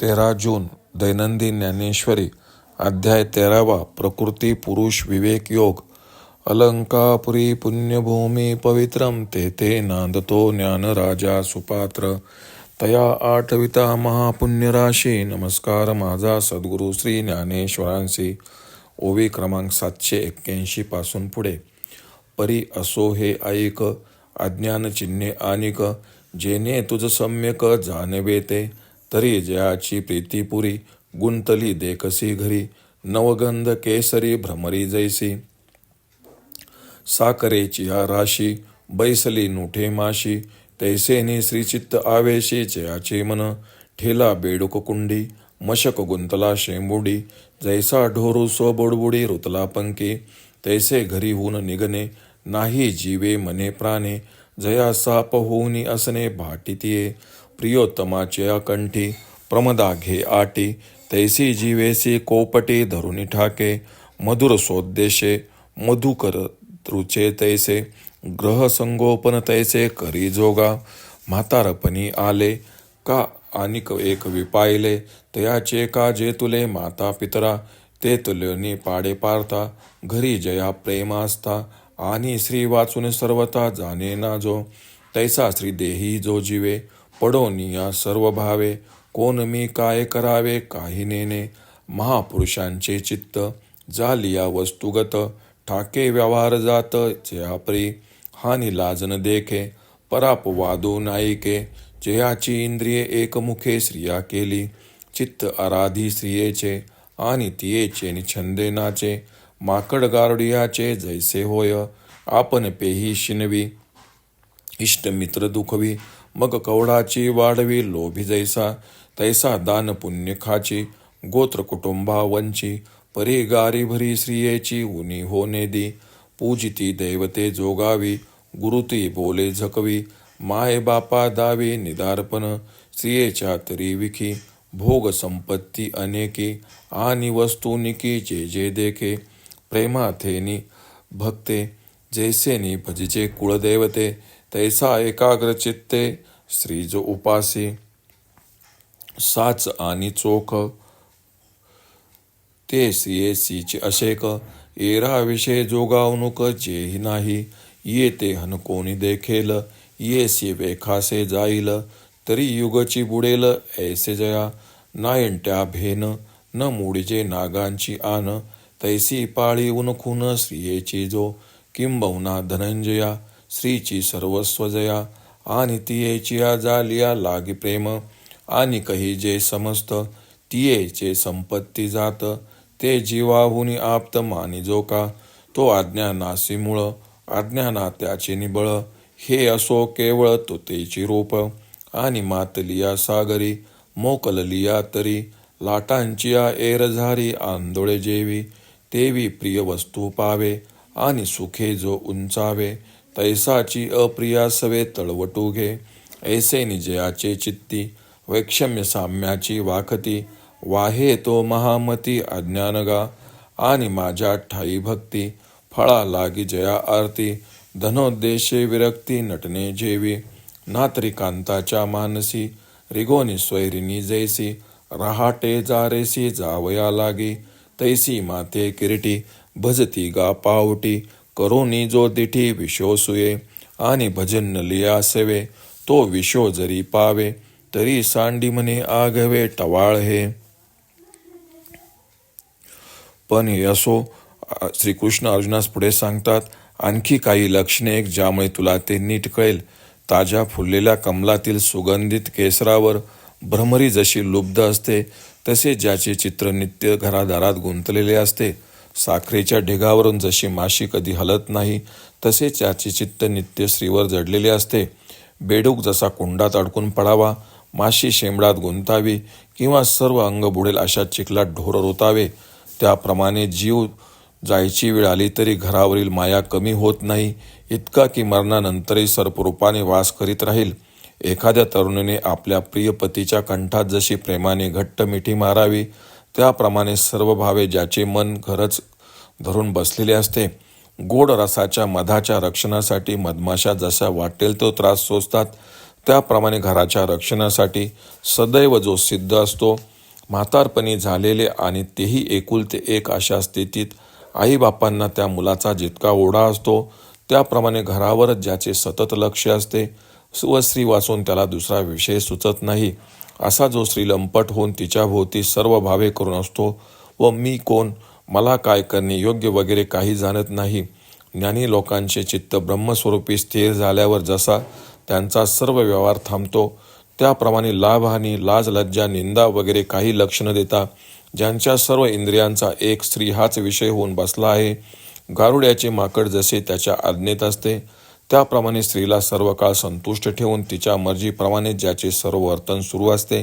तेरा जून दैनंदिन ज्ञानेश्वरी अध्याय तेरावा प्रकृती पुरुष विवेक योग. अलंकापुरी पुण्यभूमी पवित्रम ते ते नांदतो ज्ञानराजा सुपात्र. तया आठविता महापुण्यराशी नमस्कार माझा सद्गुरू श्री ज्ञानेश्वरांशी. ओवी क्रमांक सातशे एक्क्याऐंशी पासून पुढे. परी असो हे ऐक अज्ञान चिन्हे जेणे जेने तुझ सम्यक जाणवे ते तरी जयाची प्रीती पुरी गुंतली देखसी घरी नवगंध केसरी भ्रमरी जैसी. साकरेची हा राशी बैसली नुठे माशी तैसेनी श्रीचित्त आवेशी जयाचे मन ठेला बेडुक कुंडी मशक गुंतला शेंबुडी जैसा ढोरू सो बोडबुडी रुतला पंके तैसे घरी होऊन निघणे नाही जीवे मने प्राणे जया साप होऊनी असणे भाटितिये प्रियोत्तमाचे कंठी प्रमदा घे आटी तैसी जीवेसी कोपटी धरुणी ठाके मधुर सोद्देशे मधुकर रुचे तैसे ग्रह संगोपन तैसे करी जोगा म्हातारपणी आले का आनिक एक विपायले तयाचे का जे तुले माता पितरा ते तुल्यनी पाडे पारता घरी जया प्रेमास्ता आणि श्री वाचून सर्वता जाणे ना जो तैसा श्री देही जो जीवे पडोनिया सर्व भावे. कोण मी काय करावे? काही नेने महापुरुषांचे चित्त. जालिया वस्तुगत. ठाके व्यवहार जात. जयापरी हानी लाजन देखे. पराप वादू नायिके जयाची इंद्रिये एकमुखे स्त्रिया केली. चित्त आराधी स्त्रियेचे. आणि तियेचे निछंदे नाचे. माकड गारुडियाचे जैसे होय. आपण पेही शिनवी. इष्ट मित्र दुखवी. मग कवडाची वाढवी लोभी जैसा तैसा दान पुण्य खाची गोत्र कुटुंबा वंची परी गारी भरी स्त्रियेची उनी होने दी. पूजिती दैवते जोगावी गुरुती बोले झकवी माय बापा दावी निदारपण स्त्रियेच्या तरी विखी भोग संपत्ती अनेकी आणि वस्तुनिकी जे जे देखे. प्रेमाथेनी भक्ते जैसेनी भजिचे कुळदेवते तैसा एकाग्र चित्ते श्री उपासी साच आणि चोख ते सियेसीचे अशेक एरा विषय जोगावणूक जेही नाही ये ते हन कोणी देखेल ये सी वेखासे जाईल तरी युगची बुडेल ऐसे जया नायंट्या भेन न मुडीचे नागांची आन तैसी पाळी उनखून स्त्रियेची जो किंबहुना धनंजया स्त्रीची सर्वस्व जया आणि तियेची जालिया लागी प्रेम आणि कही जे समस्त तियेचे संपत्ती जात ते जीवाहुनी आप्त मानी जो का तो अज्ञानासी मूळ अज्ञाना त्याचे निबळ हे असो केवळ तुतेची रूप आणि मातलिया सागरी मोकललिया तरी लाटांचिया एरझारी आंदोळे जेवी तेवी प्रिय वस्तू पावे आणि सुखे जो उंचावे तैसाची अप्रिया सवे तळवटू घे. ऐसे निजयाचे चित्ती वैक्षम्य साम्याची वाखती. वाहे तो महामती अज्ञानगा आणि माझ्या ठाई भक्ती. फळा लागी जया आरती धनोद्देशे विरक्ती नटने जेवी. नात्रिकांताच्या मानसी रिगोनी स्वैरिनी जैसी. रहाटे जारेसी जावया लागी तैसी माते किरीटी भजती गा पावटी. करोनी जो दिठी विशोसुये आणि भजन लिया सेवे तो विशो जरी पावे तरी सांडी म्हणे आघवे टवाळ हे. पण असो श्रीकृष्ण अर्जुनास पुढे सांगतात आणखी काही लक्षणे एक ज्यामुळे तुला ते नीट कळेल. ताज्या फुललेल्या कमलातील सुगंधित केसरावर भ्रमरी जशी लुब्ध असते तसे ज्याचे चित्र नित्य घरादारात गुंतलेले असते साखरेच्या ढिगावरून जशी माशी कधी हलत नाही तसे त्याचे चित्त नित्य स्त्रीवर जडलेले असते. बेडूक जसा कुंडात अडकून पडावा माशी शेंबडात गुंतावी किंवा सर्व अंग बुडेल अशा चिखलात ढोर रोतावे. त्याप्रमाणे जीव जायची वेळ आली तरी घरावरील माया कमी होत नाही इतका की मरणानंतरही सर्परूपाने वास करीत राहील. एखाद्या तरुणीने आपल्या प्रिय पतीच्या कंठात जशी प्रेमाने घट्ट मिठी मारावी त्याप्रमाणे सर्व भावे ज्याचे मन घरच धरून बसलेले असते गोड रसाच्या मधाच्या रक्षणासाठी मधमाशा जसा वाटेल तो त्रास सोसतात त्याप्रमाणे घराच्या रक्षणासाठी सदैव जो सिद्ध असतो म्हातारपणी झालेले आणि तेही एकुलते एक अशा स्थितीत आईबापांना त्या मुलाचा जितका ओढा असतो त्याप्रमाणे घरावरच ज्याचे सतत लक्ष असते व स्त्री वाचून त्याला दुसरा विषय सुचत नाही. असा जो स्त्री लंपट होऊन तिच्याभोवती सर्व भावे करून असतो व मी कोण मला काय करणे योग्य वगैरे काही जाणत नाही. ज्ञानी लोकांचे चित्त ब्रह्मस्वरूपी स्थिर झाल्यावर जसा त्यांचा सर्व व्यवहार थांबतो त्याप्रमाणे लाभहानी लाज लज्जा निंदा वगैरे काही लक्ष न देता ज्यांच्या सर्व इंद्रियांचा एक स्त्री हाच विषय होऊन बसला आहे. गारुड्याचे माकड जसे त्याच्या आज्ञेत असते त्याप्रमाणे स्त्रीला सर्व काळ संतुष्ट ठेवून तिच्या मर्जीप्रमाणे ज्याचे सर्व वर्तन सुरू असते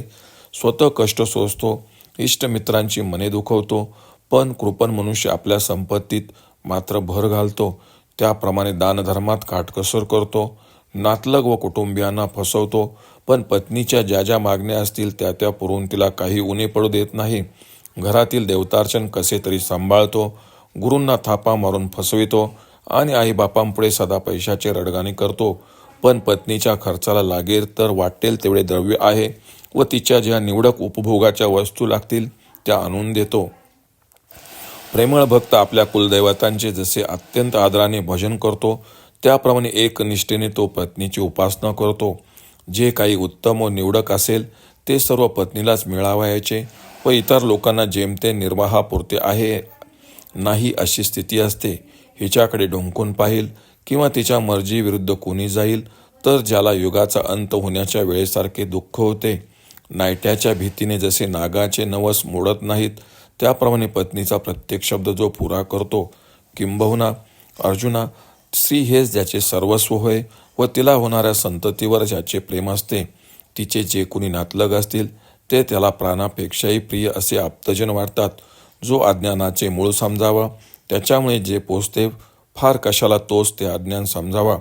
स्वतः कष्ट सोसतो इष्टमित्रांची मने दुखवतो पण कृपण मनुष्य आपल्या संपत्तीत मात्र भर घालतो. त्याप्रमाणे दानधर्मात काटकसर करतो नातलग व कुटुंबियांना फसवतो पण पत्नीच्या ज्या ज्या मागण्या असतील त्या त्या पुरवून तिला काही उणे पडू देत नाही. घरातील देवतार्चन कसे तरी सांभाळतो गुरूंना थापा मारून फसवितो आणि आईबापांपुढे सदा पैशाचे रडगाणे करतो. पण पत्नीच्या खर्चाला लागेल तर वाटेल तेवढे द्रव्य आहे व तिच्या ज्या निवडक उपभोगाच्या वस्तू लागतील त्या आणून देतो. प्रेमळ भक्त आपल्या कुलदैवतांचे जसे अत्यंत आदराने भजन करतो त्याप्रमाणे एक निष्ठेने तो पत्नीची उपासना करतो. जे काही उत्तम व निवडक असेल ते सर्व पत्नीलाच मिळावायचे व इतर लोकांना जेमते निर्वाहापुरते आहे. नाही अशी स्थिती असते. हिच्याकडे ढोंकून पाहिल किंवा तिच्या मर्जीविरुद्ध कोणी जाईल तर ज्याला युगाचा अंत होण्याच्या वेळेसारखे दुःख होते. नायट्याच्या भीतीने जसे नागाचे नवस मोडत नाहीत त्याप्रमाणे पत्नीचा प्रत्येक शब्द जो पुरा करतो किंबहुना अर्जुना स्त्री हेच ज्याचे सर्वस्व होय व तिला होणाऱ्या संततीवर ज्याचे प्रेम असते तिचे जे कोणी नातलग असतील ते त्याला प्राणापेक्षाही प्रिय असे आप्तजन वाटतात. जो अज्ञानाचे मूळ समजावा त्याच्यामुळे जे पोचते फार कशाला तोच ते अज्ञान समजावा.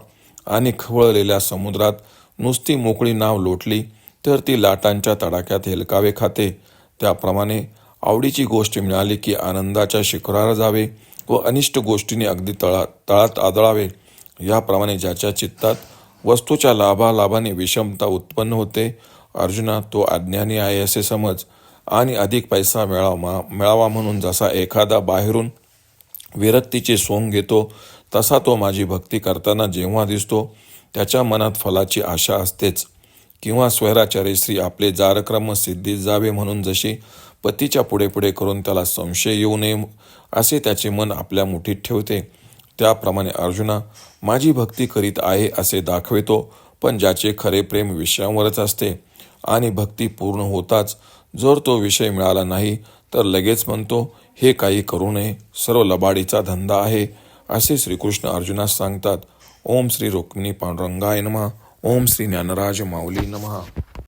आणि खवळलेल्या समुद्रात नुसती मोकळी नाव लोटली तर ती लाटांच्या तडाख्यात हेलकावे खाते. त्याप्रमाणे आवडीची गोष्ट मिळाली की आनंदाच्या शिखरावर जावे व अनिष्ट गोष्टीने अगदी तळा तळात आदळावे. याप्रमाणे ज्याच्या चित्तात वस्तूच्या लाभालाभाने विषमता उत्पन्न होते अर्जुना तो अज्ञानी आहे असे समज. आणि अधिक पैसा मिळावा मिळावा म्हणून जसा एखादा बाहेरून विरक्तीचे सोंग घेतो तसा तो माझी भक्ती करताना जेव्हा दिसतो त्याच्या मनात फलाची आशा असतेच. किंवा स्वैराचार्यश्री आपले जारक्रम सिद्धीत जावे म्हणून जशी पतीच्या पुढे पुढे करून त्याला संशय येऊ नये असे त्याचे मन आपल्या मुठीत ठेवते. त्याप्रमाणे अर्जुना माझी भक्ती करीत आहे असे दाखवितो पण ज्याचे खरे प्रेम विषयांवरच असते. आणि भक्ती पूर्ण होताच जर तो विषय मिळाला नाही तर लगेच म्हणतो हे काही करू नये. सर्व लबाडीचा धंदा आहे असे श्रीकृष्ण अर्जुनास सांगतात. ओम श्री रुक्मिणी पांडुरंगाय नमः. ओम श्री ज्ञानराज माऊली नमः.